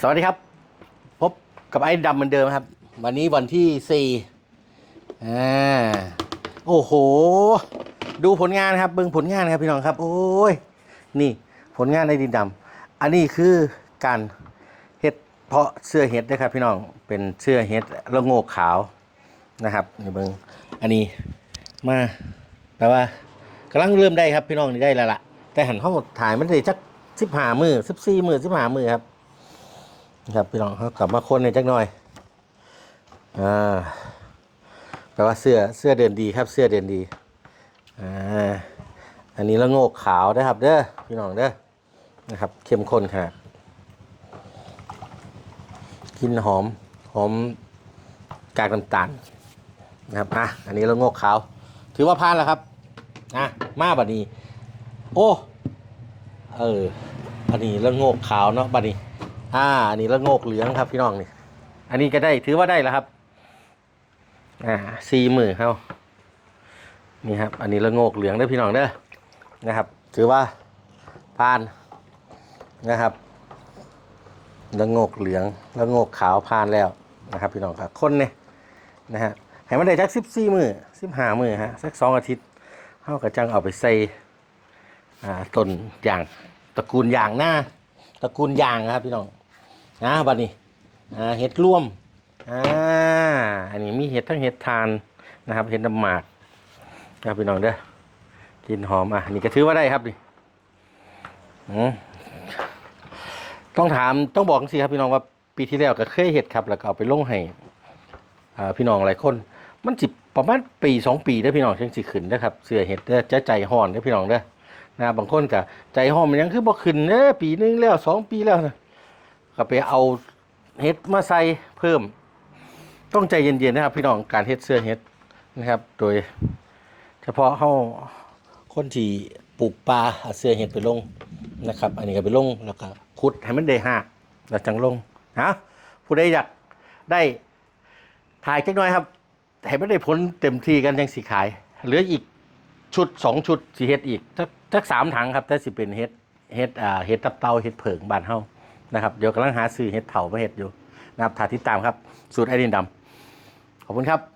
สวัสดีครับ พบกับไอ้ดำเหมือนเดิมครับ วันนี้วันที่สี่อ่าโอ้โห ดูผลงานครับเบิ่งผลงานครับพี่น้องครับ โอ้ย นี่ผลงานไอ้ดินดำอันนี้คือการเฮ็ดเพาะเสื้อเฮ็ดนะครับ พี่น้องเป็นเสื้อเฮ็ดละโงกขาวนะครับนี่เบิ่งอันนี้มาแปลว่ากำลังเริ่มได้ครับพี่น้องนี่ได้แล้วล่ะแต่หันเข้าถ่ายมันได้จักสิบห้ามือสิบสี่มือสิบห้ามือครับ ครับพี่น้องเขากลับมาคนในอยจักหน่อยอ่าแปลว่าเสื้อเสื้อเดินดีครับเสื้อเดินดีอ่าอันนี้ละโงกขาวนะครับ เด้อพี่น้องเด้อนะครับ เข้มข้นขนาดกินหอมหอมกากน้ำตาลนะครับอะอันนี้ละโงกขาว ถือว่าผ่านแล้วครับอะมาบัดนี้ โอ้เอออันนี้ละโงกขาวเนาะบัดนี้ อ่าอันนี้ละโงกเหลืองครับพี่น้องนี่ อันนี้ก็ได้ถือว่าได้แล้วครับ อ่าสี่หมื่นเขานี่ครับ อันนี้ละโงกเหลืองเด้อพี่น้องเด้อนะครับ ถือว่าผ่านนะครับละโงกเหลืองละโงกขาวผ่านแล้วนะครับ พี่น้องครับคนเนี่ยนะฮะให้มันได้สักสิบสี่มือสิบห้ามือฮะสักสองอาทิตย์เขาก็จังเอาไปใส่อ่าต้นยางตระกูลยางหน้าตระกูลยางนะครับพี่น้อง นะบัดนี้อ่าเห็ดร่วมอ่าอันนี้มีเห็ดทั้งเห็ดทานนะครับเห็ดน้ำหมากครับพี่น้องเด้อกลินหอมอะนี่ก็ถือว่าได้ครับนี่อืมต้องถามต้องบอกสิครับพี่น้องว่าปีที่แล้วก็เคยเห็ดครับ แล้วก็เอาไปลงให้อ่าพี่น้องหลายคน มันจิประมาณปีสองปีได้พี่น้องจังสิขึ้นนะครับเสือเห็ดเด้อจใจห่อนได้พี่น้องเด้อนะบางคนก็ใจห้อมมันยังคือบ่ขึ้นเด้อปีนึงแล้วสองปีแล้วนะ ก็ไปเอาเฮ็ดมาใส่เพิ่ม ต้องใจเย็นๆนะครับ พี่น้องการเฮ็ดเสื้อเฮ็ดนะครับ โดย เฉพาะเฮาคนที่ปลูกปลาเอาเสื้อเฮ็ดไปลงนะครับ อันนี้ก็ไปลงแล้วก็ขุดให้มันได้หากแล้วจังลงฮะผู้ใดอยากได้ถ่ายจักหน่อยครับให้มันได้ผลเต็มที่กันจังสิขาย เหลืออีกชุดสองชุดสีเฮ็ดอีกทักทักสามถังครับถ้าสิเป็นเฮ็ดเฮ็ดอ่าเฮ็ดตับเตาเฮ็ดเผิงบ้านเฮา นะครับเดี๋ยวกำลังหาซื้อเห็ดเถามาเห็ดอยู่นะครับถ่ายติดตามครับ สูตรไอรินดำขอบคุณครับ